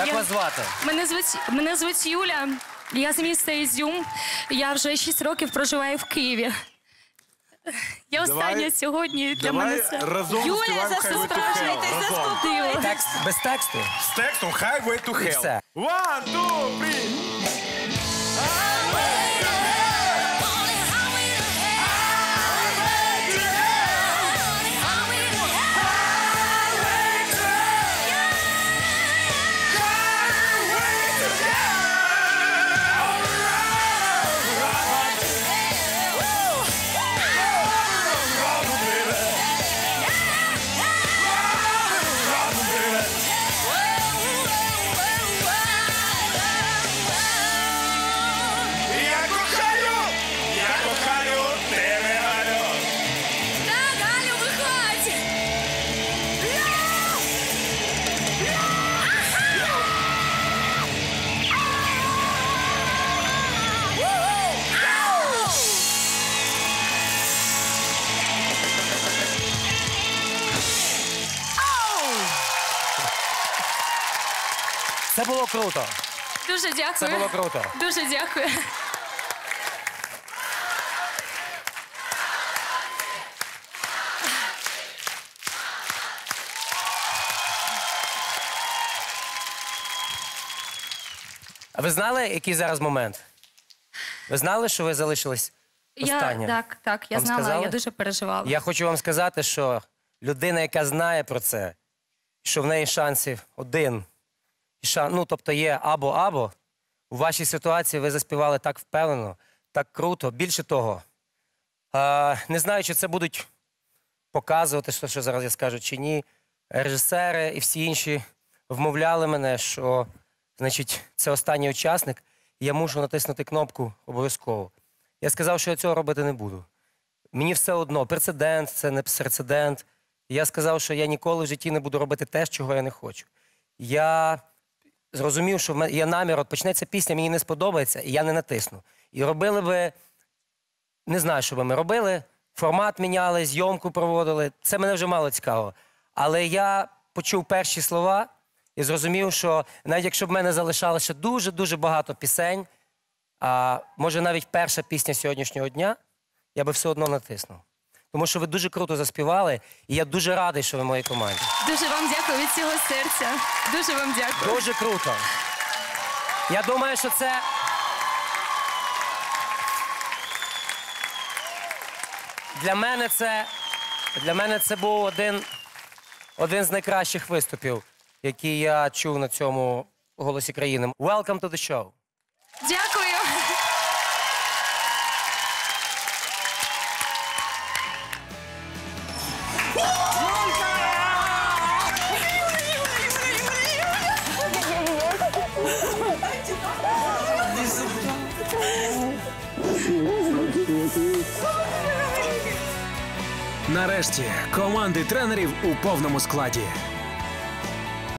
Як Я- вас звати? Мене звуть мене звуть Юля. Я з міста Ізюм. Я вже 6 років проживаю в Києві. Я остання Давай- сьогодні для Давай мене це. разом Юля, Highway заспокойтесь, Текст без тексту. З текстом Highway to Hell. все. One, two, three. Я Це було круто. Дуже дякую. Це було круто. Дуже дякую. А ви знали, який зараз момент? Ви знали, що ви залишились Я, так, так, я Вам знала, сказали? я дуже переживала. Я хочу вам сказати, що людина, яка знає про це, що в неї шансів один, і шан... ну тобто є або-або, у вашій ситуації ви заспівали так впевнено, так круто. Більше того, не знаю, чи це будуть показувати, що зараз я скажу, чи ні. Режисери і всі інші вмовляли мене, що значить, це останній учасник, і я мушу натиснути кнопку обов'язково. Я сказав, що я цього робити не буду. Мені все одно, прецедент, це не прецедент. Я сказав, що я ніколи в житті не буду робити те, чого я не хочу. Я зрозумів, що є намір, от почнеться пісня, мені не сподобається, і я не натисну. І робили би, не знаю, що би ми робили, формат міняли, зйомку проводили. Це мене вже мало цікаво. Але я почув перші слова і зрозумів, що навіть якщо б в мене залишалося дуже-дуже багато пісень, а може навіть перша пісня сьогоднішнього дня, я би все одно натиснув. Тому що ви дуже круто заспівали, і я дуже радий, що ви в моїй команді. Дуже вам дякую від цього серця. Дуже вам дякую. Дуже круто. Я думаю, що це. Для мене це. Для мене це був один, один з найкращих виступів, які я чув на цьому голосі країни. Welcome to the show. Дякую. Нарешті команди тренерів у повному складі.